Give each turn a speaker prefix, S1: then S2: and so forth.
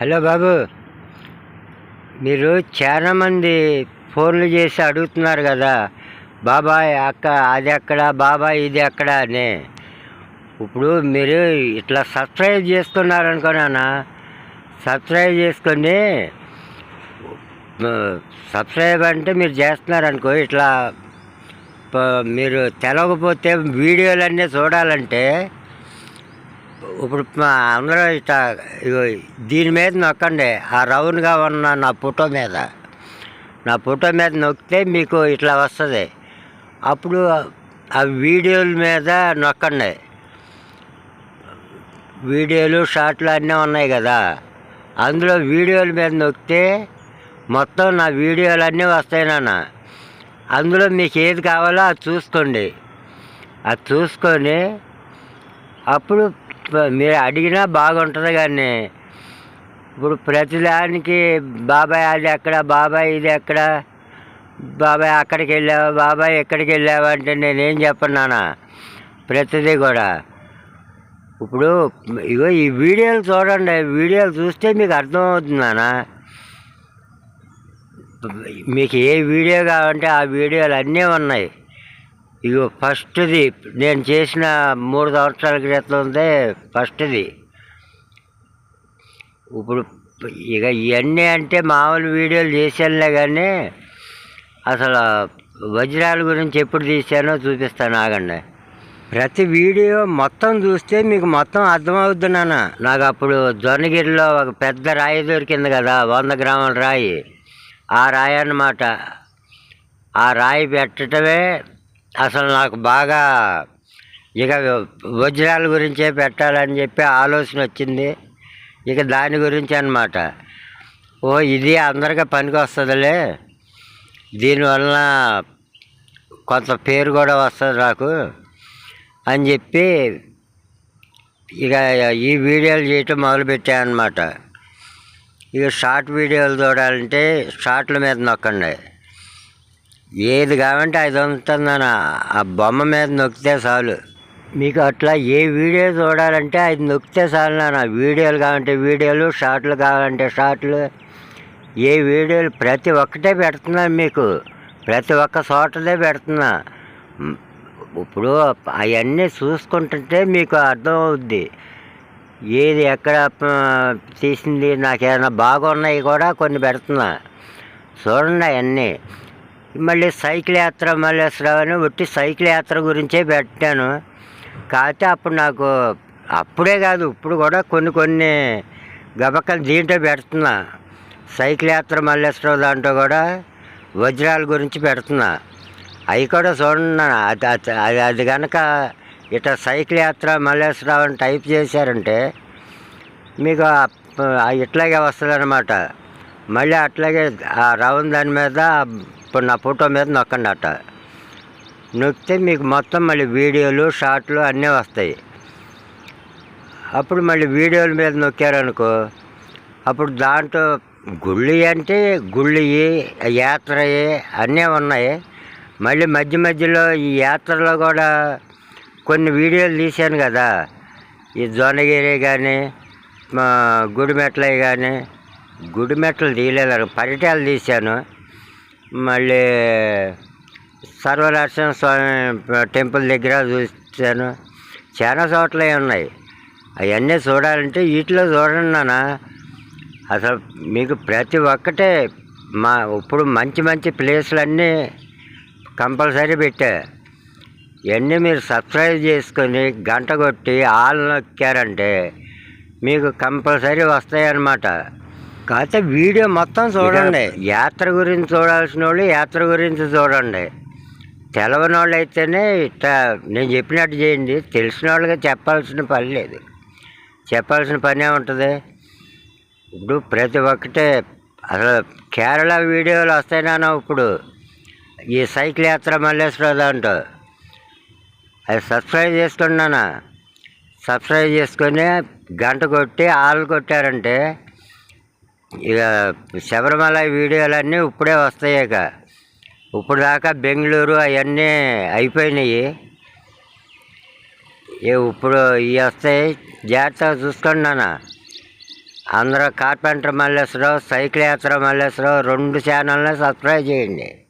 S1: Hello బాబు. మీరు చాలామంది ఫోన్లు చేసి అడుగుతున్నారు కదా. బాబాయ్ అక్క అది ఎక్కడ బాబాయ్ ఇది ఎక్కడ అని. ఇప్పుడు మీరు ఇట్లా సబ్స్క్రైబ్ చేసుకున్నారు సబ్స్క్రైబ్ చేసుకొని సబ్స్క్రైబ్ అంటే మీరు చేస్తున్నారనుకో ఇట్లా మీరు తెలవకపోతే వీడియోలన్నీ చూడాలంటే ఇప్పుడు మా అందరూ ఇట్లా దీని మీద నొక్కండి. ఆ రౌండ్గా ఉన్న నా ఫోటో మీద. నా ఫోటో మీద నొక్కితే మీకు ఇట్లా వస్తుంది. అప్పుడు ఆ వీడియోల మీద నొక్కండి. వీడియోలు షార్ట్లు అన్నీ ఉన్నాయి కదా. అందులో వీడియోల మీద నొక్కితే మొత్తం నా వీడియోలు అన్నీ వస్తాయి నాన్న. అందులో మీకు ఏది కావాలో అది చూసుకోండి. అది చూసుకొని అప్పుడు మీరు అడిగినా బాగుంటుంది కానీ ఇప్పుడు ప్రతిదానికి బాబాయ్ అది ఎక్కడ బాబాయ్ ఇది ఎక్కడ బాబాయ్ అక్కడికి వెళ్ళావా బాబాయ్ ఎక్కడికి వెళ్ళావా అంటే నేనేం చెప్పన్నానా నాన్న. ప్రతిదీ కూడా. ఇప్పుడు ఇగో ఈ వీడియోలు చూడండి వీడియోలు చూస్తే మీకు అర్థమవుతుంది నాన్న. మీకు ఏ వీడియో కావాలంటే ఆ వీడియోలు అన్నీ ఉన్నాయి. ఇగో ఫస్ట్ది నేను చేసిన మూడు సంవత్సరాల క్రితం ఉంది ఫస్ట్ది. ఇప్పుడు ఇక ఇవన్నీ అంటే మామూలు వీడియోలు చేశానులే కానీ అసలు వజ్రాల గురించి ఎప్పుడు తీసానో చూపిస్తాను ఆగండి. ప్రతి వీడియో మొత్తం చూస్తే మీకు మొత్తం అర్థమవుద్ది నాన్న. నాకు అప్పుడు జొన్నగిరిలో ఒక పెద్ద రాయి దొరికింది కదా వంద గ్రాముల రాయి. ఆ రాయి అన్నమాట. ఆ రాయి పెట్టడమే అసలు నాకు బాగా ఇక వజ్రాల గురించే పెట్టాలని చెప్పి ఆలోచన వచ్చింది. ఇక దాని గురించి అన్నమాట. ఓ ఇది అందరికీ పనికి వస్తుందిలే. దీనివల్ల కొంత పేరు కూడా వస్తుంది నాకు. అని చెప్పి ఇక ఈ వీడియోలు చేయటం మొదలుపెట్టాయన్నమాట ఇక షార్ట్ వీడియోలు చూడాలంటే షార్ట్ల మీద నొక్కండి. ఏది కావాలంటే అది ఉంటుందన్న ఆ బొమ్మ మీద నొక్కితే చాలు. మీకు అట్లా ఏ వీడియో చూడాలంటే అది నొక్కితే చాలు నాన్న. వీడియోలు కావాలంటే వీడియోలు షార్ట్లు కావాలంటే షార్ట్లు ఏ వీడియోలు ప్రతి ఒక్కటే పెడుతున్నాను మీకు. ప్రతి ఒక్క చోటదే పెడుతున్నా. ఇప్పుడు అవన్నీ చూసుకుంటుంటే మీకు అర్థం అవుద్ది. ఏది ఎక్కడ తీసింది నాకు ఏదైనా బాగున్నాయి కూడా కొన్ని పెడుతున్నా. చూడండి అవన్నీ. మళ్ళీ సైకిల్ యాత్ర మల్లేశ్వరరావు అని ఒట్టి సైకిల్ యాత్ర గురించే పెట్టాను. కాకపోతే అప్పుడు నాకు అప్పుడే కాదు ఇప్పుడు కూడా కొన్ని కొన్ని గబకలు దీంట్లో పెడుతున్నా. సైకిల్ యాత్ర మల్లేశ్వరరావు దాంట్లో కూడా వజ్రాల గురించి పెడుతున్నా. అవి కూడా చూడండి అది అది- అది కనుక ఇట్లా సైకిల్ యాత్ర మల్లేశ్వరరావు అని టైప్ చేశారంటే మీకు ఇట్లాగే వస్తుంది అనమాట మళ్ళీ అట్లాగే ఆ రౌండ్ దాని మీద ఇప్పుడు నా ఫోటో మీద నొక్కండి అట్ట నొక్కితే మీకు మొత్తం మళ్ళీ వీడియోలు షార్ట్లు అన్నీ వస్తాయి. అప్పుడు మళ్ళీ వీడియోల మీద నొక్కారనుకో అప్పుడు దాంట్లో గుళ్ళు అంటే గుళ్ళు యాత్రయే అన్నీ ఉన్నాయి. మళ్ళీ మధ్య మధ్యలో ఈ యాత్రలో కూడా కొన్ని వీడియోలు తీశాను కదా. ఈ జోనగిరి కానీ మా గుడిమెట్లవి కానీ గుడిమెట్లు తీయలేదు పరిటాలు తీశాను. మళ్ళీ సర్వనరసింహ స్వామి టెంపుల్ దగ్గర చూశాను. చాలా చోట్ల ఉన్నాయి. అవన్నీ చూడాలంటే వీటిలో చూడండి నాన్న. అసలు మీకు ప్రతి ఒక్కటే మా ఇప్పుడు మంచి మంచి ప్లేస్లన్నీ కంపల్సరీ పెట్టా. ఇవన్నీ మీరు సబ్స్క్రైబ్ చేసుకొని గంట కొట్టి ఆల్ నొక్కారంటే మీకు కంపల్సరీ వస్తాయన్నమాట. కాకపోతే వీడియో మొత్తం చూడండి. యాత్ర గురించి చూడాల్సిన వాళ్ళు యాత్ర గురించి చూడండి. తెలవని వాళ్ళు అయితేనే ఇట్లా నేను చెప్పినట్టు చేయండి. తెలిసిన వాళ్ళకి చెప్పాల్సిన పని లేదు. చెప్పాల్సిన పనే ఉంటుంది. ఇప్పుడు ప్రతి ఒక్కటే అసలు కేరళ వీడియోలు వస్తాయి నాన్న ఇప్పుడు. ఈ సైకిల్ యాత్ర మల్లేశ్వర దాంట్లో అది సబ్స్క్రైబ్ చేసుకున్నానా? సబ్స్క్రైబ్ చేసుకొని గంట కొట్టి ఆలు కొట్టారంటే ఇక శబరిమల వీడియోలన్నీ ఇప్పుడే వస్తాయి ఇక. ఇప్పుడు దాకా బెంగళూరు అవన్నీ అయిపోయినాయి. ఇప్పుడు ఇవి వస్తాయి. జాగ్రత్తగా చూసుకోండి నాన్న. అందరూ కార్పెంటర్ మల్లేశ్వరావు సైకిల్ యాత్ర మల్లేశ్వరావు రెండు ఛానల్ని సబ్స్క్రైబ్ చేయండి.